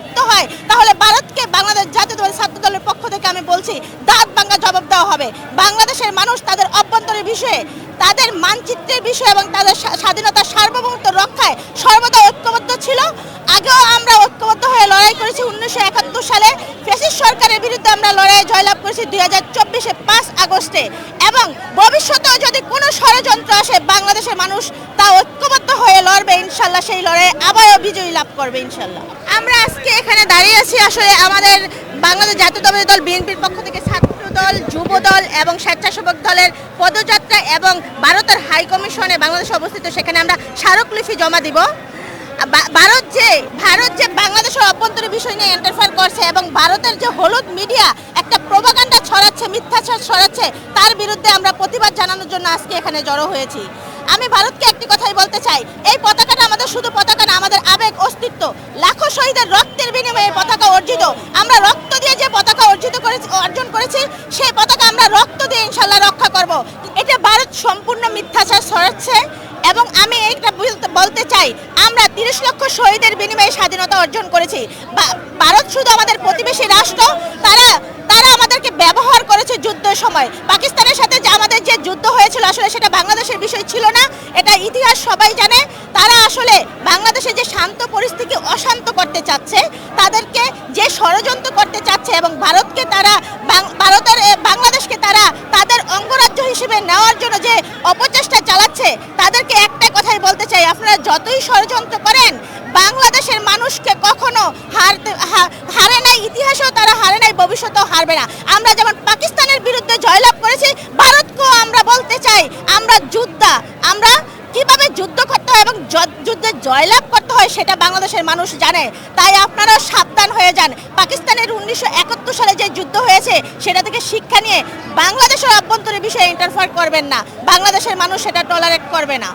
লিপ্ত হয়, তাহলে ভারতকে বাংলাদেশ জাতীয়তাবাদী ছাত্র দলের পক্ষ থেকে আমি বলছি, দাঁত ভাঙ্গা জবাব দেওয়া হবে। বাংলাদেশের মানুষ তাদের অভ্যন্তরীণ বিষয়ে, তাদের মানচিত্রের বিষয়ে এবং তাদের স্বা- স্বাধীনতার সার্বভৌমত্ব রক্ষায় সর্বদা ঐক্যবদ্ধ ছিল। আগেও আমরা ঐক্যবদ্ধ হয়ে লড়াই করেছি উনিশশো একাত্তর সালে। ফেসিস সরকারের বিরুদ্ধে আমরা লড়াই জয়লাভ করেছি দুই হাজার চব্বিশে পাঁচ আগস্টে এবং ভবিষ্যতেও যদি কোনো ষড়যন্ত্র আসে বাংলাদেশের মানুষ তা লড়বে ইনশাল্লাহ সেই লড়াইয়ে আবারও বিজয়ী লাভ করবে ইনশাল্লাহ। আমরা আজকে এখানে দাঁড়িয়ে আছি আসলে আমাদের বাংলাদেশ জাতীয়তাবাদী দল, বিএনপির পক্ষ থেকে ছাত্র দল, যুব দল এবং স্বেচ্ছাসেবক দলের পদযাত্রা এবং ভারতের হাই কমিশনে বাংলাদেশে অবস্থিত, সেখানে আমরা স্মারকলিপি জমা দিব। ভারত যে ভারত যে বাংলাদেশের অভ্যন্তরীণ বিষয় নিয়ে ইন্টারফেয়ার করছে এবং ভারতের যে হলুদ মিডিয়া একটা প্রোপাগান্ডা ছড়াচ্ছে, মিথ্যাচার ছড়াচ্ছে, তার বিরুদ্ধে আমরা প্রতিবাদ জানানোর জন্য আজকে এখানে জড়ো হয়েছি। আমি ভারতকে একটি কথাই বলতে চাই, এই আমাদের শুধু পতাকা না, আমাদের আবেগ, অস্তিত্ব। লাখো শহীদের রক্তের বিনিময়ে পতাকা অর্জিত। আমরা রক্ত দিয়ে যে পতাকা অর্জিত করেছি, অর্জন করেছি, সেই পতাকা আমরা রক্ত দিয়ে ইনশাল্লাহ রক্ষা করব। এটা ভারত সম্পূর্ণ মিথ্যাচার ছড়াচ্ছে এবং আমি এইটা বলতে- চাই, আমরা তিরিশ লক্ষ শহীদের বিনিময়ে স্বাধীনতা অর্জন করেছি। ভারত শুধু আমাদের প্রতিবেশী রাষ্ট্র, তারা তারা আমাদেরকে ব্যবহার করেছে যুদ্ধের সময়। পাকিস্তানের সাথে যে আমাদের যে যুদ্ধ হয়েছিল, আসলে সেটা বাংলাদেশের বিষয় ছিল না, এটা ইতিহাস সবাই জানে। তারা আসলে বাংলাদেশে যে শান্ত পরিস্থিতি অশান্ত করতে চাচ্ছে, তাদেরকে যে ষড়যন্ত্র করতে চাচ্ছে এবং ভারতকে তারা ভারতের বাংলাদেশকে তারা তাদের অঙ্গরাজ্য হিসেবে নেওয়ার জন্য যে অপচেষ্টা চালাচ্ছে, তাদেরকে একটা কথাই বলতে চাই, আপনারা যতই ষড়যন্ত্র করেন, বাংলাদেশের মানুষকে কখনো হারতে হারে নাই, ইতিহাসেও তারা হারে নাই, ভবিষ্যতেও হারবে না। আমরা যেমন পাকিস্তানের বিরুদ্ধে জয়লাভ করেছি, ভারতকেও আমরা বলতে চাই, আমরা যোদ্ধা, আমরা কীভাবে যুদ্ধ এবং যুদ্ধে জয়লাভ করতে হয় সেটা বাংলাদেশের মানুষ জানে। তাই আপনারা সাবধান হয়ে যান। পাকিস্তানের উনিশশো একাত্তর সালে যে যুদ্ধ হয়েছে, সেটা থেকে শিক্ষা নিয়ে বাংলাদেশের অভ্যন্তরীণ বিষয়ে ইন্টারফেয়ার করবেন না। বাংলাদেশের মানুষ সেটা টলারেট করবে না।